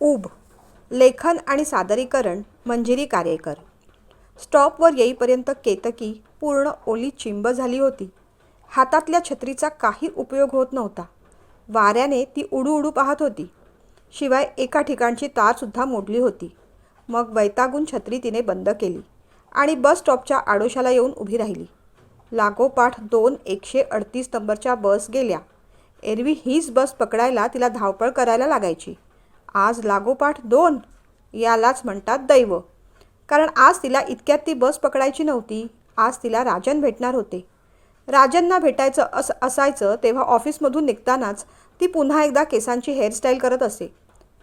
उब लेखन आणि सादरीकरण मंजिरी कार्यकर. स्टॉपवर येईपर्यंत केतकी पूर्ण ओली चिंब झाली होती. हातातल्या छत्रीचा काही उपयोग होत नव्हता. वाऱ्याने ती उडू उडू पाहत होती. शिवाय एका ठिकाणची तारसुद्धा मोडली होती. मग वैतागून छत्री तिने बंद केली आणि बस स्टॉपच्या आडोशाला येऊन उभी राहिली. लागोपाठ दोन एकशे अडतीस नंबरच्या बस गेल्या. एरवी हीच बस पकडायला तिला धावपळ करायला लागायची. आज लागोपाठ दोन यालाच म्हणतात दैव. कारण आज तिला इतक्यात ती बस पकडायची नव्हती आज तिला राजन भेटणार होते. राजनना भेटायचं अस असायचं तेव्हा ऑफिसमधून निघतानाच ती पुन्हा एकदा केसांची हेअरस्टाईल करत असे.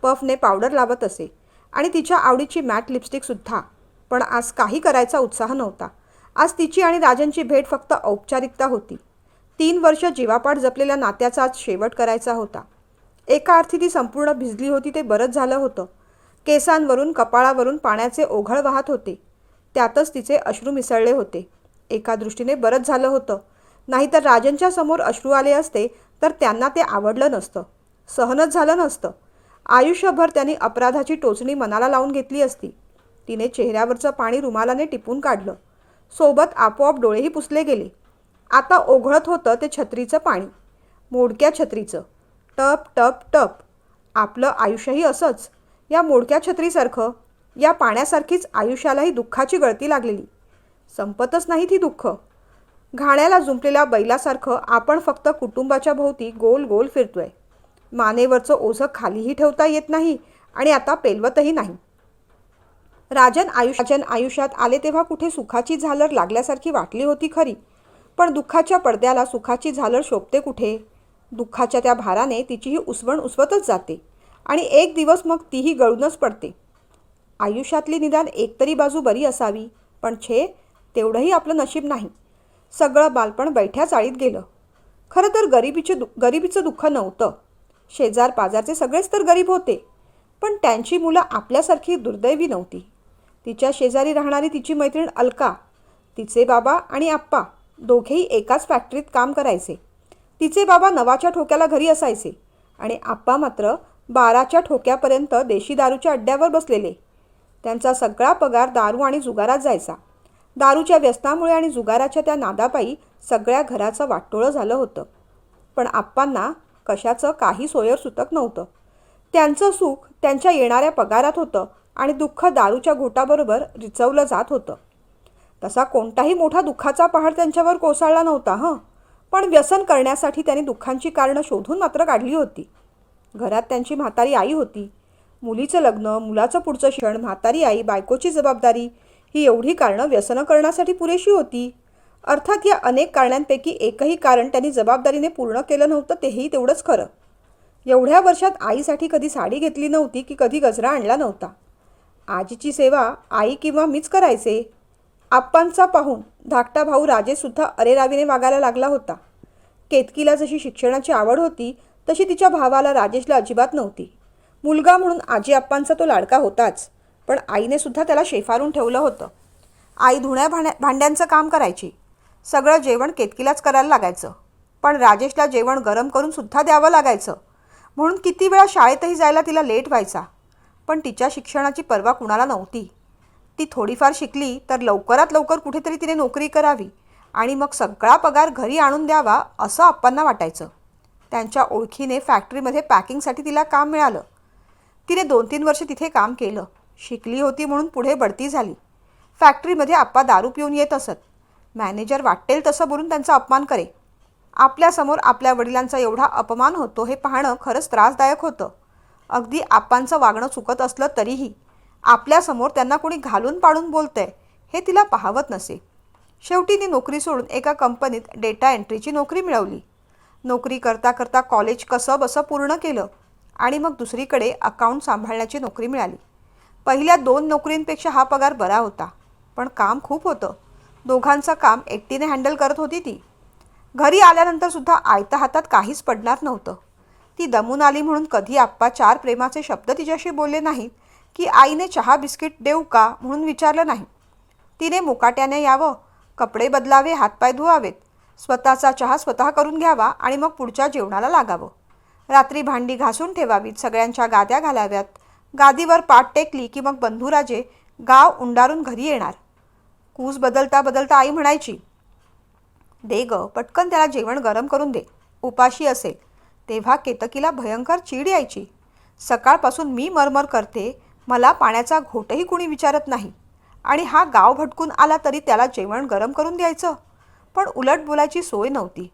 पफने पावडर लावत असे. आणि तिच्या आवडीची मॅट लिपस्टिकसुद्धा पण आज काही करायचा उत्साह नव्हता. आज तिची आणि राजनची भेट फक्त औपचारिकता होती. तीन वर्ष जीवापाड जपलेल्या नात्याचा आज शेवट करायचा होता. एका अर्थी ती संपूर्ण भिजली होती ते बरंच झालं होतं. केसांवरून कपाळावरून पाण्याचे ओघळ वाहत होते. त्यातच तिचे अश्रू मिसळले होते. एका दृष्टीने बरंच झालं होतं. नाहीतर राजनच्या समोर अश्रू आले असते तर त्यांना ते आवडलं नसतं. सहनच झालं नसतं. आयुष्यभर त्यांनी अपराधाची टोचणी मनाला लावून घेतली असती. तिने चेहऱ्यावरचं पाणी रुमालाने टिपून काढलं. सोबत आपोआप डोळेही पुसले गेले. आता ओघळत होतं ते छत्रीचं पाणी. मोडक्या छत्रीचं. टप टप टप. आपलं आयुष्यही असंच. या मोडक्या छत्रीसारखं या पाण्यासारखीच आयुष्यालाही दुःखाची गळती लागलेली. संपतच नाही ती दुःख. घाण्याला जुंपलेल्या बैलासारखं आपण फक्त कुटुंबाच्या भोवती गोल गोल फिरतोय. मानेवरचं ओझं खालीही ठेवता येत नाही आणि आता पेलवतही नाही. राजन आयुष्याजन आयुष्यात आले तेव्हा कुठे सुखाची झालर लागल्यासारखी वाटली होती खरी. पण दुःखाच्या पडद्याला सुखाची झालर शोभते कुठे? दुःखाच्या त्या भाराने तिचीही उसवण उसवतच जाते आणि एक दिवस मग तीही गळूनच पडते. आयुष्यातली निदान एकतरी बाजू बरी असावी पण छे तेवढंही आपलं नशीब नाही. सगळं बालपण बैठ्या चाळीत गेलं. खरं तर गरिबीचे दु गरिबीचं दुःख नव्हतं. शेजार पाजारचे सगळेच तर गरीब होते. पण त्यांची मुलं आपल्यासारखी दुर्दैवी नव्हती. तिच्या शेजारी राहणारी तिची मैत्रीण अलका तिचे बाबा आणि आप्पा दोघेही एकाच फॅक्टरीत काम करायचे. तिचे बाबा नवाच्या ठोक्याला घरी असायचे आणि आप्पा मात्र बाराच्या ठोक्यापर्यंत देशी दारूच्या अड्ड्यावर बसलेले. त्यांचा सगळा पगार दारू आणि जुगारात जायचा. दारूच्या व्यसनामुळे आणि जुगाराच्या त्या नादापायी सगळ्या घराचं वाटोळं झालं होतं. पण आप्पांना कशाचं काही सोयर सुतक नव्हतं. त्यांचं सुख त्यांच्या येणाऱ्या पगारात होतं आणि दुःख दारूच्या घोटाबरोबर रिचवलं जात होतं. तसा कोणताही मोठा दुःखाचा पहाड त्यांच्यावर कोसळला नव्हता हं? पण व्यसन करण्यासाठी त्यांनी दुःखांची कारणं शोधून मात्र काढली होती. घरात त्यांची म्हातारी आई होती. मुलीचं लग्न मुलाचं पुढचं शिक्षण म्हातारी आई बायकोची जबाबदारी ही एवढी कारणं व्यसनं करण्यासाठी पुरेशी होती. अर्थात या अनेक कारणांपैकी एकही कारण त्यांनी जबाबदारीने पूर्ण केलं नव्हतं तेही तेवढंच खरं. एवढ्या वर्षात आईसाठी कधी साडी घेतली नव्हती की कधी गजरा आणला नव्हता. आजीची सेवा आई किंवा मीच करायचे. आप्पांचा पाहून धाकटा भाऊ राजेशसुद्धा अरेरावीने वागायला लागला होता. केतकीला जशी शिक्षणाची आवड होती तशी तिच्या भावाला राजेशला अजिबात नव्हती. मुलगा म्हणून आजी आप्पांचा तो लाडका होताच पण आईने सुद्धा त्याला शेफारून ठेवलं होतं. आई धुण्या भांड्या भांड्यांचं काम करायची. सगळं जेवण केतकीलाच करायला लागायचं. पण राजेशला जेवण गरम करून सुद्धा द्यावं लागायचं. म्हणून किती वेळा शाळेतही जायला तिला लेट व्हायचा. पण तिच्या शिक्षणाची पर्वा कुणाला नव्हती. ती थोडीफार शिकली तर लवकरात लवकर कुठेतरी तिने नोकरी करावी आणि मग सगळा पगार घरी आणून द्यावा असं आप्पांना वाटायचं. त्यांच्या ओळखीने फॅक्टरीमध्ये पॅकिंगसाठी तिला काम मिळालं. तिने दोन तीन वर्ष तिथे काम केलं. शिकली होती म्हणून पुढे बढती झाली. फॅक्टरीमध्ये आप्पा दारू पिऊन येत असत. मॅनेजर वाटेल तसं बोलून त्यांचा अपमान करे. आपल्यासमोर आपल्या वडिलांचा एवढा अपमान होतो हे पाहणं खरंच त्रासदायक होतं. अगदी आप्पांचं वागणं चुकत असलं तरीही आपल्यासमोर त्यांना कोणी घालून पाडून बोलतंय हे तिला पाहावत नसे. शेवटी ती नोकरी सोडून एका कंपनीत डेटा एंट्रीची नोकरी मिळवली. नोकरी करता करता कॉलेज कसं बसं पूर्ण केलं आणि मग दुसरीकडे अकाउंट सांभाळण्याची नोकरी मिळाली. पहिल्या दोन नोकरींपेक्षा हा पगार बरा होता पण काम खूप होतं. दोघांचं काम एकटीने हँडल करत होती ती. घरी आल्यानंतरसुद्धा आयत्या हातात काहीच पडणार नव्हतं. ती दमून आली म्हणून कधी आप्पा चार प्रेमाचे शब्द तिच्याशी बोलले नाहीत की आईने चहा बिस्किट देऊ का म्हणून विचारलं नाही. तिने मुकाट्याने यावं कपडे बदलावे हातपाय धुवावेत. स्वतःचा चहा स्वतः करून घ्यावा आणि मग पुढच्या जेवणाला लागावं. रात्री भांडी घासून ठेवावीत सगळ्यांच्या गाद्या घालाव्यात. गादीवर पाठ टेकली की मग बंधुराजे गाव उंडारून घरी येणार. कूस बदलता बदलता आई म्हणायची दे ग पटकन त्याला जेवण गरम करून दे. उपाशी असेल. तेव्हा केतकीला भयंकर चीड यायची. सकाळपासून मी मरमर करते मला पाण्याचा घोटही कुणी विचारत नाही. आणि हा गाव भटकून आला तरी त्याला जेवण गरम करून द्यायचं. पण उलट बोलायची सोय नव्हती.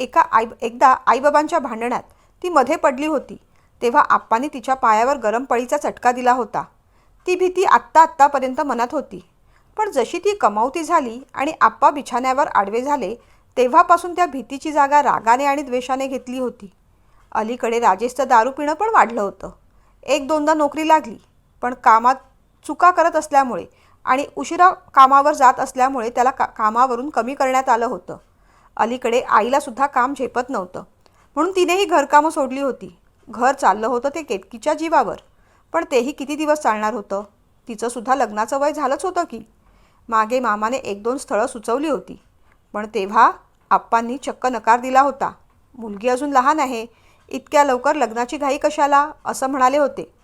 एका आई एकदा आईबाबांच्या भांडणात ती मध्ये पडली होती. तेव्हा आप्पांनी तिच्या पायावर गरम पळीचा चटका दिला होता. ती भीती आत्ता आत्तापर्यंत मनात होती. पण जशी ती कमावती झाली आणि आप्पा बिछाण्यावर आडवे झाले तेव्हापासून त्या भीतीची जागा रागाने आणि द्वेषाने घेतली होती. अलीकडे राजेशचं दारू पिणं पण वाढलं होतं. एक दोनदा नोकरी लागली पण कामात चुका करत असल्यामुळे आणि उशिरा कामावर जात असल्यामुळे त्याला का कामावरून कमी करण्यात आलं होतं. अलीकडे आईलासुद्धा काम झेपत नव्हतं. म्हणून तिनेही घरकामं सोडली होती. घर चाललं होतं ते केतकीच्या जीवावर. पण तेही किती दिवस चालणार होतं? तिचंसुद्धा लग्नाचं वय झालंच होतं की? मागे मामाने एक दोन स्थळं सुचवली होती. पण तेव्हा आप्पांनी चक्क नकार दिला होता. मुलगी अजून लहान आहे. इतक्या लवकर लग्नाची घाई कशाला? असं म्हणाले होते.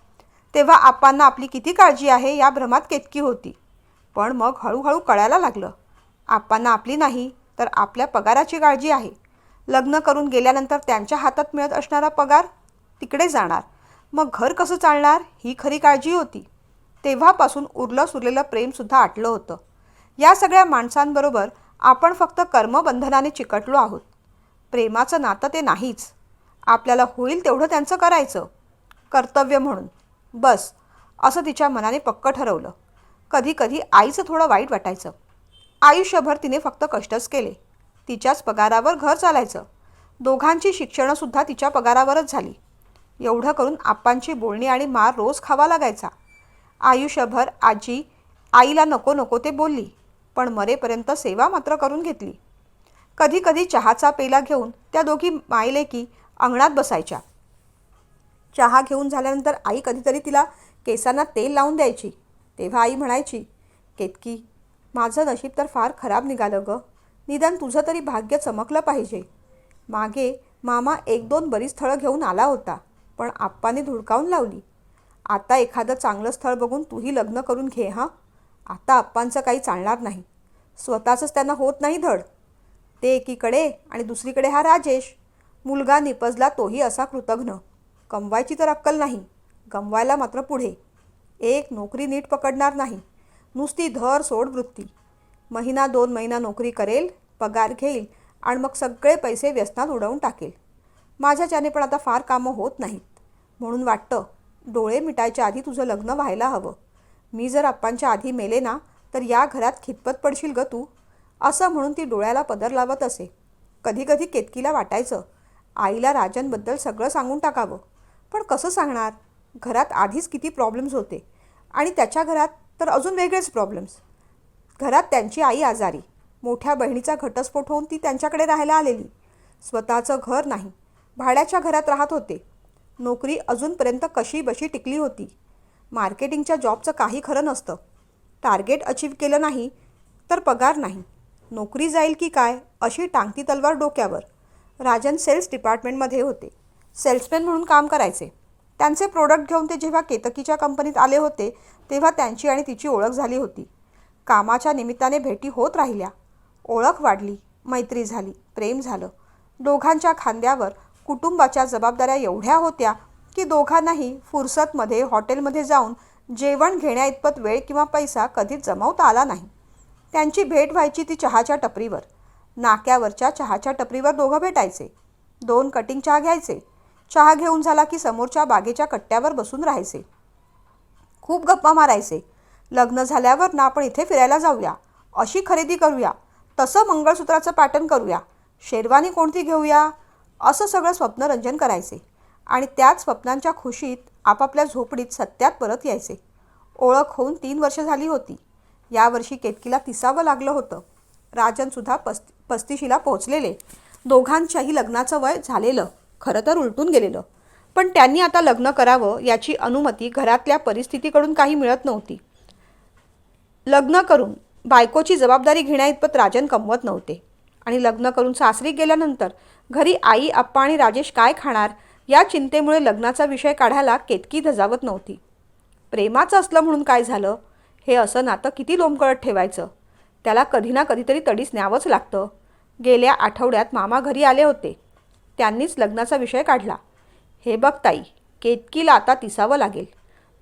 तेव्हा आप्पांना आपली किती काळजी आहे या भ्रमात केतकी होती. पण मग हळूहळू कळायला लागलं. आप्पांना आपली नाही तर आपल्या पगाराची काळजी आहे. लग्न करून गेल्यानंतर त्यांच्या हातात मिळत असणारा पगार तिकडे जाणार. मग घर कसं चालणार? ही खरी काळजी होती. तेव्हापासून उरलं सुरलेलं प्रेमसुद्धा आटलं होतं. या सगळ्या माणसांबरोबर आपण फक्त कर्मबंधनाने चिकटलो आहोत. प्रेमाचं नातं ते नाहीच. आपल्याला होईल तेवढं त्यांचं करायचं. कर्तव्य म्हणून. बस. असं तिच्या मनाने पक्क ठरवलं. कधी कधी आईचं थोडं वाईट वाटायचं. आयुष्यभर तिने फक्त कष्टच केले. तिच्याच पगारावर घर चालायचं. दोघांची शिक्षणंसुद्धा तिच्या पगारावरच झाली. एवढं करून आप्पांची बोलणी आणि मार रोज खावा लागायचा. आयुष्यभर आजी आईला नको नको ते बोलली पण मरेपर्यंत सेवा मात्र करून घेतली. कधी कधी चहाचा पेला घेऊन त्या दोघी मायले की अंगणात बसायच्या. चहा घेऊन झाल्यानंतर आई कधीतरी तिला केसांना तेल लावून द्यायची. तेव्हा आई म्हणायची केतकी माझं नशीब तर फार खराब निघालं गं. निदान तुझं तरी भाग्य चमकलं पाहिजे. मागे मामा एक दोन बरी स्थळं घेऊन आला होता पण आप्पाने धुडकावून लावली. आता एखादं चांगलं स्थळ बघून तूही लग्न करून घे हां? आता आप्पांचं काही चालणार नाही. स्वतःचंच त्यांना होत नाही धड. ते एकीकडे आणि दुसरीकडे हा राजेश. मुलगा निपजला तोही असा कृतघ्न. कमवायची तर अक्कल नाही. गमवायला मात्र पुढे. एक नोकरी नीट पकडणार नाही. नुसती धर सोड वृत्ती. महिना दोन महिना नोकरी करेल पगार घेईल आणि मग सगळे पैसे व्यसनात उडवून टाकेल. माझ्याच्याने पण आता फार कामं होत नाहीत. म्हणून वाटतं डोळे मिटायच्या आधी तुझं लग्न व्हायला हवं. मी जर आप्पांच्या आधी मेले ना तर या घरात खितपत पडशील ग तू. असं म्हणून ती डोळ्याला पदर लावत असे. कधीकधी केतकीला वाटायचं आईला राजनबद्दल सगळं सांगून टाकावं. पण कसं सांगणार? घरात आधीच किती प्रॉब्लेम्स होते. आणि त्याच्या घरात तर अजून वेगळेच प्रॉब्लेम्स घरात त्यांची आई आजारी. मोठ्या बहिणीचा घटस्फोट होऊन ती त्यांच्याकडे राहायला आलेली. स्वतःचं घर नाही. भाड्याच्या घरात राहत होते. नोकरी अजूनपर्यंत कशी बशी टिकली होती. मार्केटिंगच्या जॉबचं काही खरं नसतं. टार्गेट अचीव केलं नाही तर पगार नाही. नोकरी जाईल की काय अशी टांगती तलवार डोक्यावर. राजन सेल्स डिपार्टमेंटमध्ये होते. सेल्समॅन म्हणून काम करायचे. त्यांचे प्रोडक्ट घेऊन ते जेव्हा केतकीच्या कंपनीत आले होते तेव्हा त्यांची आणि तिची ओळख झाली होती. कामाच्या निमित्ताने भेटी होत राहिल्या. ओळख वाढली मैत्री झाली प्रेम झालं. दोघांच्या खांद्यावर कुटुंबाच्या जबाबदाऱ्या एवढ्या होत्या की दोघांनाही फुरसतमध्ये हॉटेलमध्ये जाऊन जेवण घेण्याइतपत वेळ किंवा पैसा कधीच जमावता आला नाही. त्यांची भेट व्हायची ती चहाच्या टपरीवर. नाक्यावरच्या चहाच्या टपरीवर दोघं भेटायचे. दोन कटिंग चहा घ्यायचे. चहा घेऊन झाला की समोरच्या बागेच्या कट्ट्यावर बसून राहायचे. खूप गप्पा मारायचे. लग्न झाल्यावर ना आपण इथे फिरायला जाऊया. अशी खरेदी करूया. तसं मंगळसूत्राचं पॅटर्न करूया. शेरवानी कोणती घेऊया? असं सगळं स्वप्नरंजन करायचे. आणि त्याच स्वप्नांच्या खुशीत आपापल्या झोपडीत सत्यात परत यायचे. ओळख होऊन तीन वर्ष झाली होती. यावर्षी केतकीला तिसावं लागलं होतं. राजनसुद्धा पस्त पस्तिशीला पोहोचलेले. दोघांच्याही लग्नाचं वय झालेलं खरं तर उलटून गेलेलं. पण त्यांनी आता लग्न करावं याची अनुमती घरातल्या परिस्थितीकडून काही मिळत नव्हती. लग्न करून बायकोची जबाबदारी घेण्याइतपत राजन कमवत नव्हते. आणि लग्न करून सासरी गेल्यानंतर घरी आई आप्पा आणि राजेश काय खाणार या चिंतेमुळे लग्नाचा विषय काढायला केतकी धजावत नव्हती. प्रेमाचं असलं म्हणून काय झालं? हे असं नातं किती लोंबकळत ठेवायचं? त्याला कधी ना कधीतरी तडीस न्यावंच लागतं. गेल्या आठवड्यात मामा घरी आले होते. त्यांनीच लग्नाचा विषय काढला. हे बघ ताई केतकीला आता तिसावं लागेल.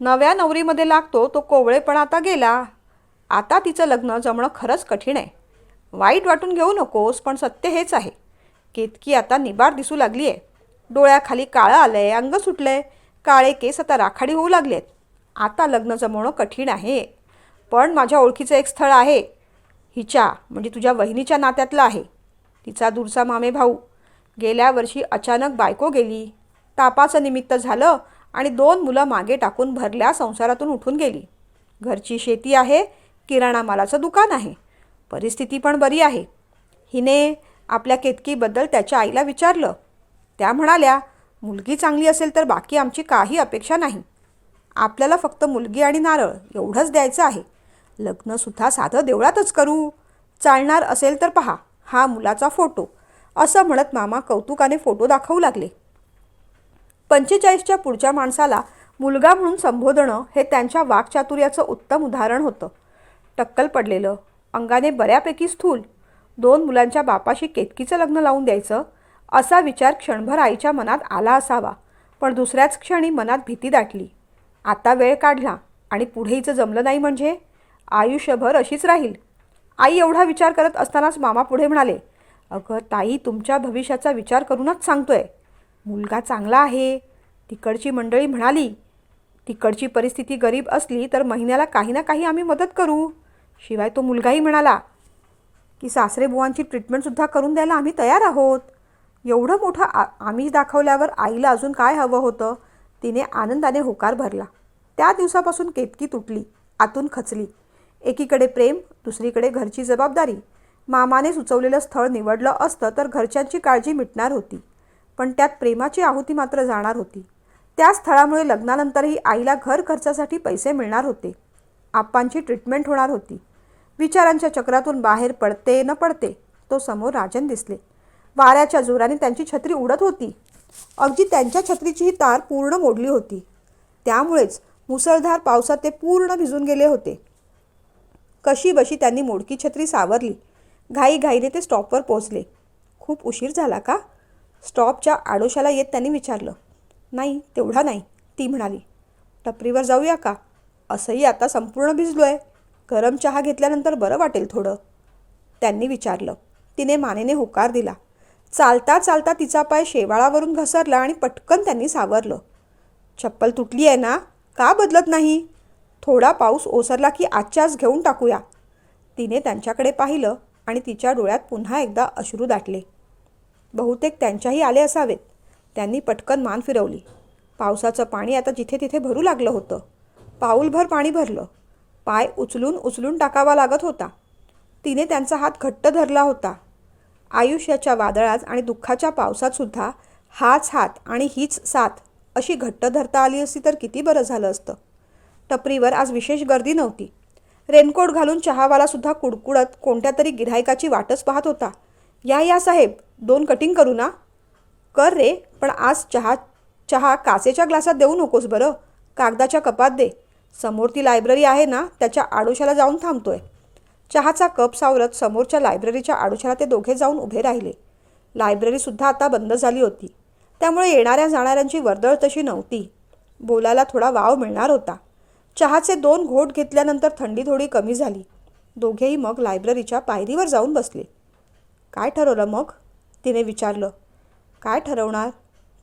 नव्या नवरीमध्ये लागतो तो कोवळेपण आता गेला. आता तिचं लग्न जमणं खरंच कठीण आहे. वाईट वाटून घेऊ नकोस पण सत्य हेच आहे. केतकी आता निबार दिसू लागली आहे डोळ्याखाली काळं आलं आहे अंग सुटलं आहे काळे केस आता राखाडी होऊ लागले आहेत आता लग्न जमवणं कठीण आहे. पण माझ्या ओळखीचं एक स्थळ आहे. हिच्या म्हणजे तुझ्या वहिनीच्या नात्यातलं आहे. तिचा दूरचा मामे भाऊ. गेल्या वर्षी अचानक बायको गेली. तापाचं निमित्त झालं आणि दोन मुलं मागे टाकून भरल्या संसारातून उठून गेली. घरची शेती आहे किराणा मालाचं दुकान आहे. परिस्थिती पण बरी आहे. हिने आपल्या केतकीबद्दल त्याच्या आईला विचारलं. त्या म्हणाल्या मुलगी चांगली असेल तर बाकी आमची काही अपेक्षा नाही. आपल्याला फक्त मुलगी आणि नारळ एवढंच द्यायचं आहे. लग्नसुद्धा साधं देवळातच करू. चालणार असेल तर पहा हा मुलाचा फोटो. असं म्हणत मामा कौतुकाने फोटो दाखवू लागले. पंचेचाळीसच्या पुढच्या माणसाला मुलगा म्हणून संबोधणं हे त्यांच्या वाकचातुर्याचं उत्तम उदाहरण होतं. टक्कल पडलेलं अंगाने बऱ्यापैकी स्थूल. दोन मुलांच्या बापाशी केतकीचं लग्न लावून द्यायचं असा विचार क्षणभर आईच्या मनात आला असावा. पण दुसऱ्याच क्षणी मनात भीती दाटली. आता वेळ काढला आणि पुढेहीचं जमलं नाही म्हणजे? आयुष्यभर अशीच राहील. आई एवढा विचार करत असतानाच मामा पुढे म्हणाले अगं ताई तुमच्या भविष्याचा विचार करूनच सांगतोय. मुलगा चांगला आहे. तिकडची मंडळी म्हणाली तिकडची परिस्थिती गरीब असली तर महिन्याला काही ना काही आम्ही मदत करू. शिवाय तो मुलगाही म्हणाला की सासरे बुवांची ट्रीटमेंटसुद्धा करून द्यायला आम्ही तयार आहोत. एवढं मोठं आ आम्ही दाखवल्यावर आईला अजून काय हवं होतं? तिने आनंदाने होकार भरला. त्या दिवसापासून केतकी तुटली आतून खचली. एकीकडे प्रेम दुसरीकडे घरची जबाबदारी. मामाने सुचवलेलं स्थळ निवडलं असतं तर घरच्यांची काळजी मिटणार होती. पण त्यात प्रेमाची आहुती मात्र जाणार होती. त्या स्थळामुळे लग्नानंतरही आईला घर खर्चासाठी पैसे मिळणार होते. आप्पांची ट्रीटमेंट होणार होती. विचारांच्या चक्रातून बाहेर पडते न पडते तो समोर राजन दिसले. वाऱ्याच्या जोराने त्यांची छत्री उडत होती. अगदी त्यांच्या छत्रीची ही तार पूर्ण मोडली होती. त्यामुळेच मुसळधार पावसात ते पूर्ण भिजून गेले होते. कशी बशी त्यांनी मोडकी छत्री सावरली. घाईघाईने ते स्टॉपवर पोचले खूप उशीर झाला का? स्टॉपच्या आडोशाला येत त्यांनी विचारलं. नाही तेवढा नाही ती म्हणाली. टपरीवर जाऊया का? असंही आता संपूर्ण भिजलो आहे गरम चहा घेतल्यानंतर बरं वाटेल थोडं. त्यांनी विचारलं. तिने मानेने होकार दिला. चालता चालता तिचा पाय शेवाळावरून घसरला आणि पटकन त्यांनी सावरलं. चप्पल तुटली आहे ना? का बदलत नाही? थोडा पाऊस ओसरला की आजच्याच घेऊन टाकूया. तिने त्यांच्याकडे पाहिलं आणि तिच्या डोळ्यात पुन्हा एकदा अश्रू दाटले. बहुतेक त्यांच्याही आले असावेत. त्यांनी पटकन मान फिरवली. पावसाचं पाणी आता जिथे तिथे भरू लागलं होतं. पाऊलभर पाणी भरलं. पाय उचलून उचलून टाकावा लागत होता. तिने त्यांचा हात घट्ट धरला होता. आयुष्याच्या वादळात आणि दुःखाच्या पावसातसुद्धा हाच हात आणि हीच साथ अशी घट्ट धरता आली असती तर किती बरं झालं असतं. टपरीवर आज विशेष गर्दी नव्हती. रेनकोट घालून चहावालासुद्धा कुडकुडत कोणत्या तरी गिऱ्हाईकाची वाटच पाहत होता. या या साहेब दोन कटिंग करू ना? कर रे पण आज चहा चहा काचेच्या ग्लासात देऊ नकोस बरं. कागदाच्या कपात दे. समोर ती लायब्ररी आहे ना त्याच्या आडोशाला जाऊन थांबतोय. चहाचा कप सावरत समोरच्या लायब्ररीच्या आडोशाला ते दोघे जाऊन उभे राहिले. लायब्ररीसुद्धा आता बंद झाली होती. त्यामुळे येणाऱ्या जाणाऱ्यांची वर्दळ तशी नव्हती. बोलायला थोडा वाव मिळणार होता. चहाचे दोन घोट घेतल्यानंतर थंडी थोडी कमी झाली. दोघेही मग लायब्ररीच्या पायरीवर जाऊन बसले. काय ठरवलं मग? तिने विचारलं. काय ठरवणार?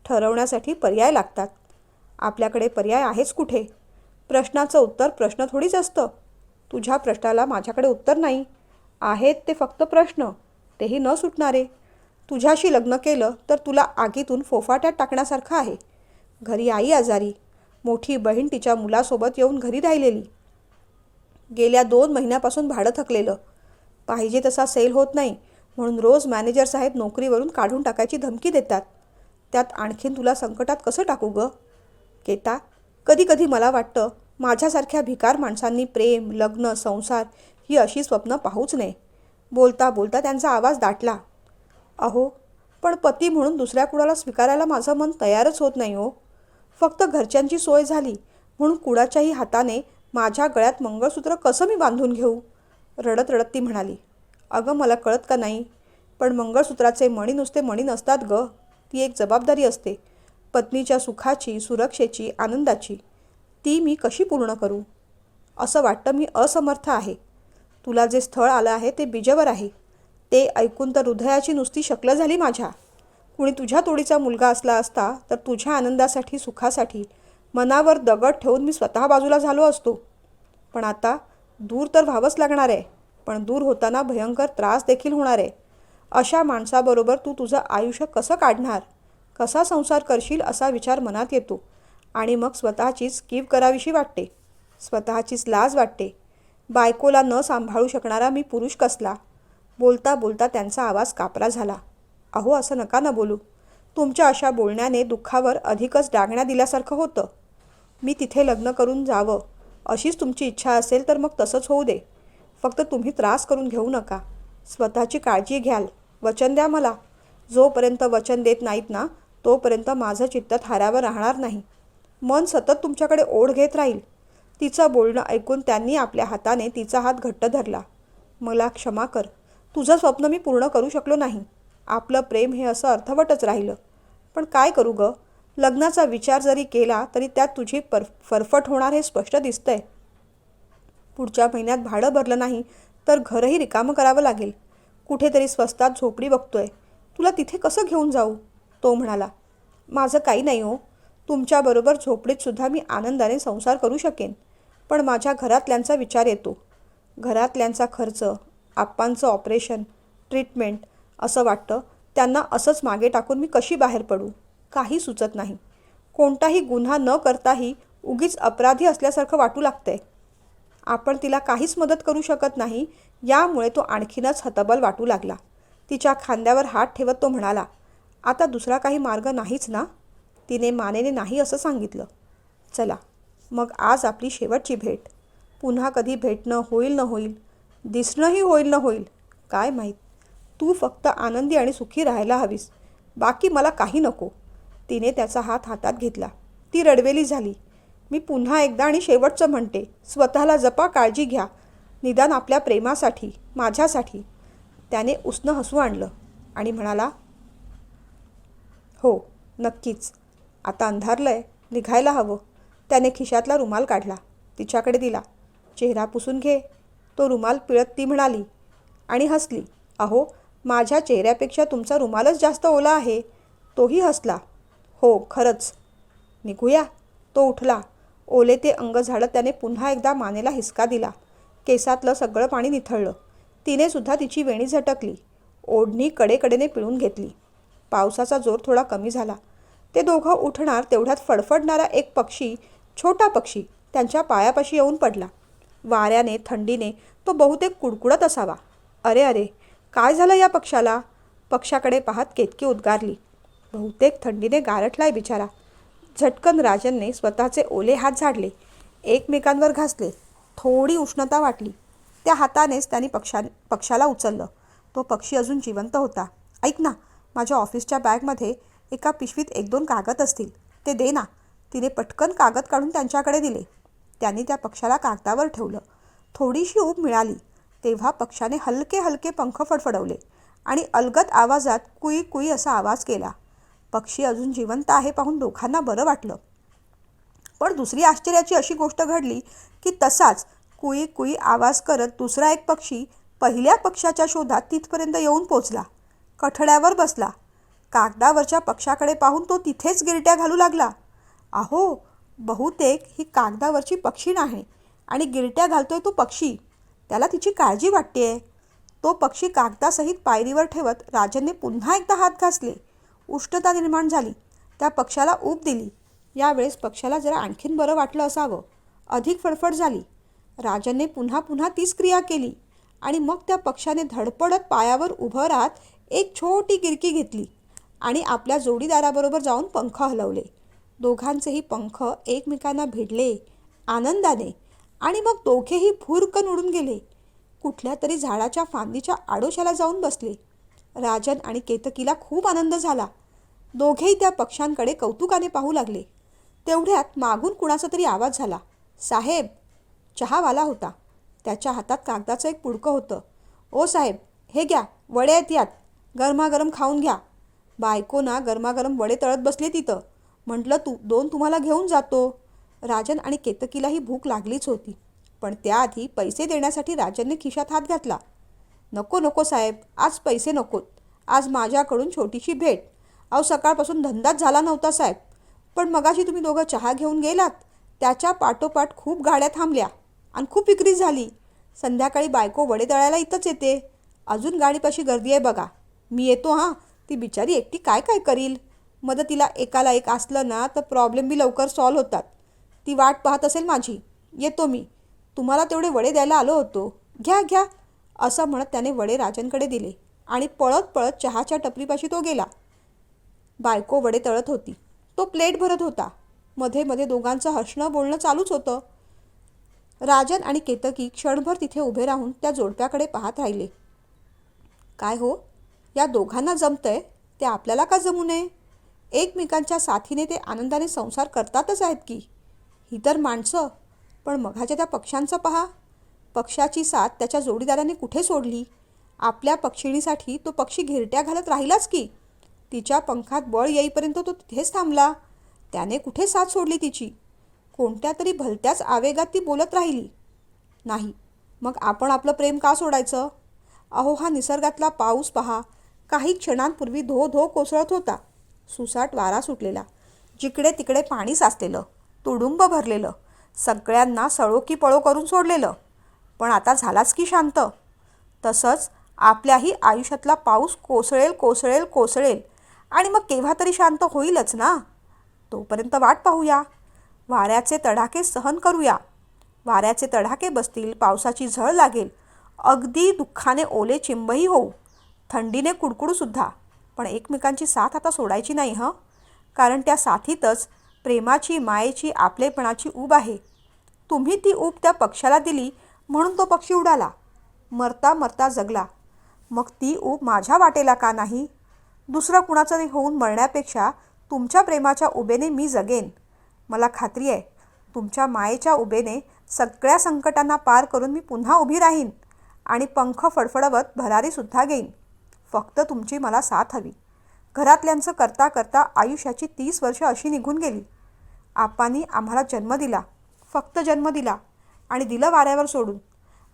ठरवण्यासाठी पर्याय लागतात. आपल्याकडे पर्याय आहेच कुठे? प्रश्नाचं उत्तर प्रश्न थोडीच असतं. तुझ्या प्रश्नाला माझ्याकडे उत्तर नाही. आहेत ते फक्त प्रश्न. तेही न सुटणारे. तुझ्याशी लग्न केलं तर तुला आगीतून फोफाट्यात टाकण्यासारखं आहे. घरी आई आजारी. मोठी बहीण तिच्या मुलासोबत येऊन घरी राहिलेली. गेल्या दोन महिन्यापासून भाडं थकलेलं. पाहिजे तसा सेल होत नाही म्हणून रोज मॅनेजर साहेब नोकरीवरून काढून टाकायची धमकी देतात. त्यात आणखीन तुला संकटात कसं टाकू गं? केता कधी कधी मला वाटतं माझ्यासारख्या भिकार माणसांनी प्रेम लग्न संसार ही अशी स्वप्न पाहूच नये. बोलता बोलता त्यांचा आवाज दाटला. अहो पण पती म्हणून दुसऱ्या कुणाला स्वीकारायला माझं मन तयारच होत नाही हो. फक्त घरच्यांची सोय झाली. म्हणून कुडाच्याही हाताने माझ्या गळ्यात मंगळसूत्र कसं मी बांधून घेऊ? रडत रडत ती म्हणाली. अगं मला कळत का नाही? पण मंगळसूत्राचे मणी नुसते मणी नसतात ग. ती एक जबाबदारी असते. पत्नीच्या सुखाची सुरक्षेची आनंदाची. ती मी कशी पूर्ण करू? असं वाटतं मी असमर्थ आहे. तुला जे स्थळ आलं आहे ते बिजवर आहे. ते ऐकून तर हृदयाची नुसती शक्ल झाली माझ्या. कुणी तुझ्या तोडीचा मुलगा असला असता तर तुझ्या आनंदासाठी सुखासाठी मनावर दगड ठेवून मी स्वतः बाजूला झालो असतो. पण आता दूर तर व्हावंच लागणार आहे पण दूर होताना भयंकर त्रास देखील होणार आहे. अशा माणसाबरोबर तू तुझं आयुष्य कसं काढणार? कसा संसार करशील असा विचार मनात येतो आणि मग स्वतःचीच कीव करावीशी वाटते. स्वतःचीच लाज वाटते. बायकोला न सांभाळू शकणारा मी पुरुष कसला? बोलता बोलता त्यांचा आवाज कापरा झाला. अहो असं नका ना बोलू. तुमच्या अशा बोलण्याने दुःखावर अधिकच डागण्या दिल्यासारखं होतं. मी तिथे लग्न करून जावं. अशीच तुमची इच्छा असेल तर मग तसंच होऊ दे. फक्त तुम्ही त्रास करून घेऊ नका. स्वतःची काळजी घ्याल. वचन द्या मला. जोपर्यंत वचन देत नाहीत ना तोपर्यंत माझं चित्त थाऱ्यावर राहणार नाही. मन सतत तुमच्याकडे ओढ घेत राहील. तिचं बोलणं ऐकून त्यांनी आपल्या हाताने तिचा हात घट्ट धरला. मला क्षमा कर. तुझं स्वप्न मी पूर्ण करू शकलो नाही. आपलं प्रेम हे असं अर्थवटच राहिलं. पण काय करू ग? लग्नाचा विचार जरी केला तरी त्यात तुझी पर फरफट होणार हे स्पष्ट दिसतंय. पुढच्या महिन्यात भाडं भरलं नाही तर घरही रिकामं करावं लागेल. कुठेतरी स्वस्तात झोपडी बघतोय. तुला तिथे कसं घेऊन जाऊ? तो म्हणाला. माझं काही नाही हो. तुमच्याबरोबर झोपडीतसुद्धा मी आनंदाने संसार करू शकेन. पण माझ्या घरातल्यांचा विचार येतो. घरातल्यांचा खर्च आप्पांचं ऑपरेशन ट्रीटमेंट असं वाटतं त्यांना असंच मागे टाकून मी कशी बाहेर पडू? काही सुचत नाही. कोणताही गुन्हा न करताही उगीच अपराधी असल्यासारखं वाटू लागतंय. आपण तिला काहीच मदत करू शकत नाही यामुळे तो आणखीनच हतबल वाटू लागला. तिच्या खांद्यावर हात ठेवत तो म्हणाला आता दुसरा काही मार्ग नाहीच ना? तिने मानेने नाही असं सांगितलं. चला मग आज आपली शेवटची भेट. पुन्हा कधी भेटणं होईल न होईल दिसणंही होईल न होईल काय माहीत? तू फक्त आनंदी आणि सुखी राहायला हवीस. बाकी मला काही नको. तिने त्याचा हात हातात घेतला. ती रडवेली झाली. मी पुन्हा एकदा आणि शेवटचं म्हणते स्वतःला जपा काळजी घ्या. निदान आपल्या प्रेमासाठी माझ्यासाठी. त्याने उसनं हसू आणलं आणि म्हणाला हो नक्कीच. आता अंधारलं आहे निघायला हवं. त्याने खिशातला रुमाल काढला. तिच्याकडे दिला. चेहरा पुसून घे. तो रुमाल पिळत ती म्हणाली आणि हसली. अहो माझ्या चेहऱ्यापेक्षा तुमचा रुमालच जास्त ओला आहे. तोही हसला. हो खरंच. निघूया. तो उठला. ओले ते अंग झाडत त्याने पुन्हा एकदा मानेला हिसका दिला. केसातलं सगळं पाणी निथळलं. तिने सुद्धा तिची वेणी झटकली. ओढणी कडेकडेने पिळून घेतली. पावसाचा जोर थोडा कमी झाला. ते दोघं उठणार तेवढ्यात फडफडणारा एक पक्षी छोटा पक्षी त्यांच्या पायापाशी येऊन पडला. वाऱ्याने थंडीने तो बहुतेक कुडकुडत असावा. अरे अरे. काय झालं या पक्षाला? पक्षाकडे पाहत केतकी उद्गारली. बहुतेक थंडीने गारठलाय बिचारा. झटकन राजनने स्वतःचे ओले हात झाडले. एकमेकांवर घासले. थोडी उष्णता वाटली. त्या हातानेच त्यांनी पक्षा पक्षाला उचललं. तो पक्षी अजून जिवंत होता. ऐक ना माझ्या ऑफिसच्या बॅगमध्ये एका पिशवीत एक दोन कागद असतील. ते दे ना. तिने पटकन कागद काढून त्यांच्याकडे दिले. त्यांनी त्या पक्षाला कागदावर ठेवलं. थोडीशी ऊब मिळाली. तेव्हा पक्षाने हलके हलके पंख फडफडवले आणि अलगद आवाजात कुई कुई असा आवाज केला. पक्षी अजून जिवंत आहे पाहून दोघांना बरं वाटलं. पण दुसरी आश्चर्याची अशी गोष्ट घडली की तसाच कुई कुई आवाज करत दुसरा एक पक्षी पहिल्या पक्षाच्या शोधात तिथपर्यंत येऊन पोचला. कठड्यावर बसला. कागदावरच्या पक्षाकडे पाहून तो तिथेच गिरट्या घालू लागला. अहो बहुतेक ही कागदावरची पक्षी नाही आणि गिरट्या घालतोय तो पक्षी. त्याला तिची काळजी वाटतेय. तो पक्षी कागदासहित पायरीवर ठेवत राजनने पुन्हा एकदा हात घासले. उष्णता निर्माण झाली. त्या पक्षाला ऊब दिली. यावेळेस पक्षाला जरा आणखीन बरं वाटलं असावं. अधिक फडफड झाली. राजनने पुन्हा पुन्हा तीच क्रिया केली आणि मग त्या पक्षाने धडपडत पायावर उभं राहत एक छोटी गिरकी घेतली आणि आपल्या जोडीदाराबरोबर जाऊन पंख हलवले. दोघांचेही पंख एकमेकांना भिडले. आनंदाने आणि मग दोघेही भुरकन उडून गेले. कुठल्या तरी झाडाच्या फांदीच्या आडोशाला जाऊन बसले. राजन आणि केतकीला खूप आनंद झाला. दोघेही त्या पक्ष्यांकडे कौतुकाने पाहू लागले. तेवढ्यात मागून कुणाचा तरी आवाज झाला. साहेब चहावाला होता. त्याच्या हातात कागदाचं एक पुडकं होतं. ओ साहेब हे घ्या वडे आहेत यात. गरमागरम खाऊन घ्या. बायको ना गरमागरम वडे तळत बसले तिथं. म्हटलं तू दोन तुम्हाला घेऊन जातो. राजन आणि केतकीलाही भूक लागलीच होती. पण त्याआधी पैसे देण्यासाठी राजनने खिशात हात घातला. नको नको साहेब आज पैसे नकोत. आज माझ्याकडून छोटीशी भेट. अहो सकाळपासून धंदाच झाला नव्हता साहेब. पण मगाशी तुम्ही दोघं चहा घेऊन गेलात. त्याच्या पाठोपाठ खूप गाड्या थांबल्या आणि खूप विक्री झाली. संध्याकाळी बायको वडे तळायला इथंच येते. अजून गाडीपाशी गर्दी आहे बघा. मी येतो हां. ती बिचारी एकटी काय काय करील? मदतीला एकाला एक असलं ना तर प्रॉब्लेम बी लवकर सॉल्व होतात. ती वाट पाहत असेल माझी. येतो मी. तुम्हाला तेवढे वडे द्यायला आलो होतो. घ्या घ्या असं म्हणत त्याने वडे राजनकडे दिले आणि पळत पळत चहाच्या टपरीपाशी तो गेला. बायको वडे तळत होती. तो प्लेट भरत होता. मध्ये मध्ये दोघांचं हसणं बोलणं चालूच होतं. राजन आणि केतकी क्षणभर तिथे उभे राहून त्या जोडप्याकडे पाहत राहिले. काय हो? या दोघांना जमतंय? ते आपल्याला का जमू नये? एकमेकांच्या साथीने ते आनंदाने संसार करतातच आहेत की? ही तर माणसं. पण मघाच्या त्या पक्ष्यांचं पहा. पक्षाची साथ त्याच्या जोडीदाराने कुठे सोडली? आपल्या पक्षिणीसाठी तो पक्षी घिरट्या घालत राहिलाच की? तिच्या पंखात बळ येईपर्यंत तो तिथेच थांबला. त्याने कुठे साथ सोडली तिची? कोणत्या तरी भलत्याच आवेगात ती बोलत राहिली. नाही मग आपण आपलं प्रेम का सोडायचं? अहो हा निसर्गातला पाऊस पहा. काही क्षणांपूर्वी धो धो कोसळत होता. सुसाट वारा सुटलेला. जिकडे तिकडे पाणी साचलेलं. तुडुंब भरलेलं. सगळ्यांना सळो की पळो करून सोडलेलं. पण आता झालाच की शांत. तसंच आपल्याही आयुष्यातला पाऊस कोसळेल कोसळेल कोसळेल. आणि मग केव्हा तरी शांत होईलच ना? तोपर्यंत वाट पाहूया. वाऱ्याचे तडाखे सहन करूया. वाऱ्याचे तडाखे बसतील पावसाची झळ लागेल. अगदी दुःखाने ओले चिंबही होऊ. थंडीने कुडकुडूसुद्धा पण एकमेकांची साथ आता सोडायची नाही हं? कारण त्या साथीतच प्रेमाची मायेची आपलेपणाची ऊब आहे. तुम्ही ती ऊब त्या पक्षाला दिली म्हणून तो पक्षी उडाला. मरता मरता जगला. मग ती ऊब माझ्या वाटेला का नाही? दुसरं कुणाचं होऊन मरण्यापेक्षा तुमच्या प्रेमाच्या उभेने मी जगेन. मला खात्री आहे तुमच्या मायेच्या उभेने सगळ्या संकटांना पार करून मी पुन्हा उभी राहीन आणि पंख फडफडवत भरारीसुद्धा घेईन. फक्त तुमची मला साथ हवी. घरातल्यांचं करता करता आयुष्याची तीस वर्ष अशी निघून गेली. आपांनी आम्हाला जन्म दिला फक्त जन्म दिला आणि दिलं वाऱ्यावर सोडून.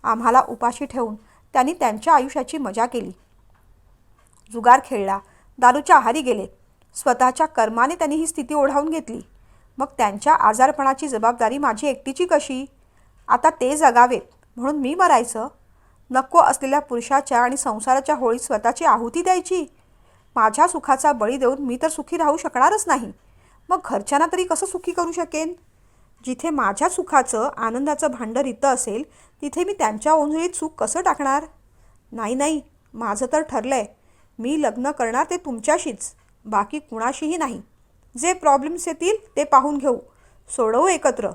आम्हाला उपाशी ठेवून त्यांनी त्यांच्या आयुष्याची मजा केली. जुगार खेळला दारूच्या आहारी गेले. स्वतःच्या कर्माने त्यांनी ही स्थिती ओढावून घेतली. मग त्यांच्या आजारपणाची जबाबदारी माझी एकटीची कशी? आता ते जगावेत म्हणून मी मरायचं? नको असलेल्या पुरुषाच्या आणि संसाराच्या होळीत स्वतःची आहुती द्यायची? माझ्या सुखाचा बळी देऊन मी तर सुखी राहू शकणारच नाही. मग घरच्यांना तरी कसं सुखी करू शकेन? जिथे माझ्या सुखाचं आनंदाचं भांडं रितं असेल तिथे मी त्यांच्या ओंजळीत सुख कसं टाकणार? नाही नाही माझं तर ठरलं आहे मी लग्न करणार ते तुमच्याशीच बाकी कुणाशीही नाही. जे प्रॉब्लेम्स येतील ते पाहून घेऊ. सोडवू एकत्र.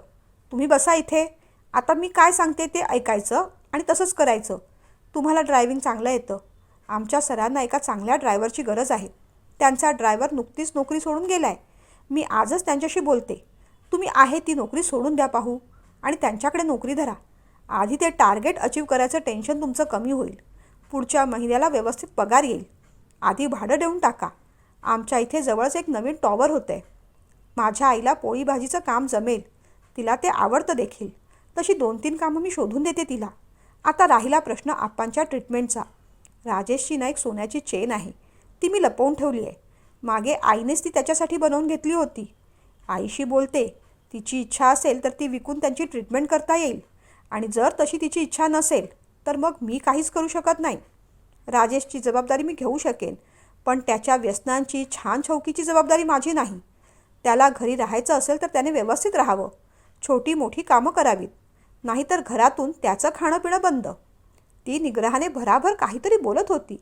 तुम्ही बसा इथे. आता मी काय सांगते ते ऐकायचं आणि तसंच करायचं. तुम्हाला ड्रायव्हिंग चांगलं येतं. आमच्या सरांना एका चांगल्या ड्रायव्हरची गरज आहे. त्यांचा ड्रायव्हर नुकतीच नोकरी सोडून गेला आहे मी आजच त्यांच्याशी बोलते. तुम्ही आहे ती नोकरी सोडून द्या पाहू. आणि त्यांच्याकडे नोकरी धरा. आधी ते टार्गेट अचीव करायचं टेन्शन तुमचं कमी होईल. पुढच्या महिन्याला व्यवस्थित पगार येईल. आधी भाडं देऊन टाका. आमच्या इथे जवळच एक नवीन टॉवर होतं आहे माझ्या आईला पोळी भाजीचं काम जमेल. तिला ते आवडतं देखील. तशी दोन तीन कामं मी शोधून देते तिला. आता राहिला प्रश्न आप्पांच्या ट्रीटमेंटचा. राजेशची ना एक सोन्याची चेन आहे. ती मी लपवून ठेवली आहे. मागे आईनेच ती त्याच्यासाठी बनवून घेतली होती. आईशी बोलते तिची इच्छा असेल तर ती विकून त्यांची ट्रीटमेंट करता येईल. आणि जर तशी तिची इच्छा नसेल तर मग मी काहीच करू शकत नाही. राजेशची जबाबदारी मी घेऊ शकेन पण त्याच्या व्यसनांची छान छौकीची जबाबदारी माझी नाही. त्याला घरी राहायचं असेल तर त्याने व्यवस्थित राहावं. छोटी मोठी कामं करावीत. नाहीतर घरातून त्याचं खाणं पिणं बंद. ती निग्रहाने भराभर काहीतरी बोलत होती.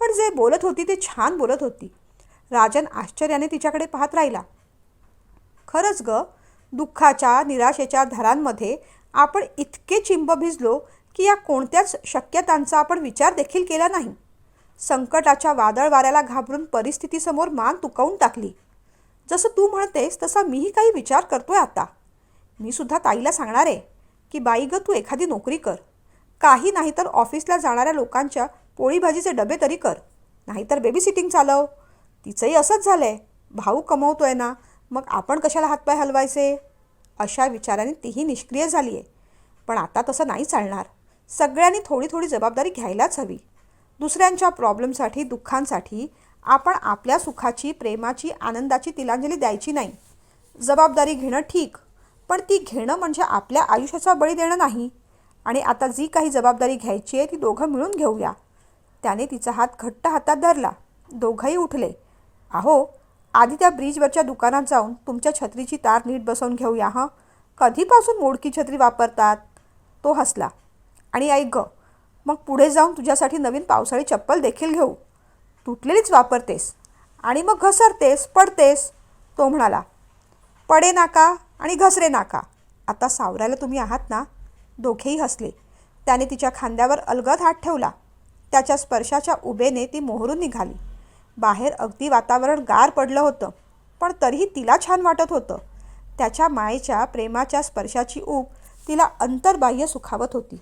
पण जे बोलत होती ते छान बोलत होती. राजन आश्चर्याने तिच्याकडे पाहत राहिला. खरंच ग दुःखाच्या निराशेच्या धरांमध्ये आपण इतके चिंब भिजलो की या कोणत्याच शक्यतांचा आपण विचार देखील केला नाही. संकटाच्या वादळ वाऱ्याला घाबरून परिस्थितीसमोर मान तुकवून टाकली. जसं तू म्हणतेस तसा मीही काही विचार करतोय आता. मी सुद्धा ताईला सांगणार आहे की बाई गं तू एखादी नोकरी कर. काही नाही तर ऑफिसला जाणाऱ्या लोकांच्या पोळीभाजीचे डबे तरी कर. नाहीतर बेबी सिटिंग चालव. तिचंही असंच झालं आहे भाऊ कमवतो आहे ना मग आपण कशाला हातपाय हलवायचे? अशा विचाराने तीही निष्क्रिय झाली आहे पण आता तसं नाही चालणार. सगळ्यांनी थोडी थोडी जबाबदारी घ्यायलाच हवी. दुसऱ्यांच्या प्रॉब्लेमसाठी दुःखांसाठी आपण आपल्या सुखाची प्रेमाची आनंदाची तिलांजली द्यायची नाही. जबाबदारी घेणं ठीक पण ती घेणं म्हणजे आपल्या आयुष्याचा बळी देणं नाही. आणि आता जी काही जबाबदारी घ्यायची आहे ती दोघं मिळून घेऊया. त्याने तिचा हात घट्ट हातात धरला. दोघंही उठले. अहो आधी त्या ब्रिजवरच्या दुकानात जाऊन तुमच्या छत्रीची तार नीट बसवून घेऊया हां? कधीपासून मोडकी छत्री वापरतात? तो हसला. आणि ऐक गं मग पुढे जाऊन तुझ्यासाठी नवीन पावसाळी चप्पल देखील घेऊ. तुटलेलीच वापरतेस. आणि मग घसरतेस पडतेस तो म्हणाला. पडे नाका आणि घसरे नाका. आता सावरायला तुम्ही आहात ना? दोघेही हसले. त्याने तिच्या खांद्यावर अलगद हात ठेवला. त्याच्या स्पर्शाच्या उभेने ती मोहरून निघाली. बाहेर अगदी वातावरण गार पडलं होतं पण तरीही तिला छान वाटत होतं. त्याच्या मायेच्या प्रेमाच्या स्पर्शाची ऊब तिला अंतर्बाह्य सुखावत होती.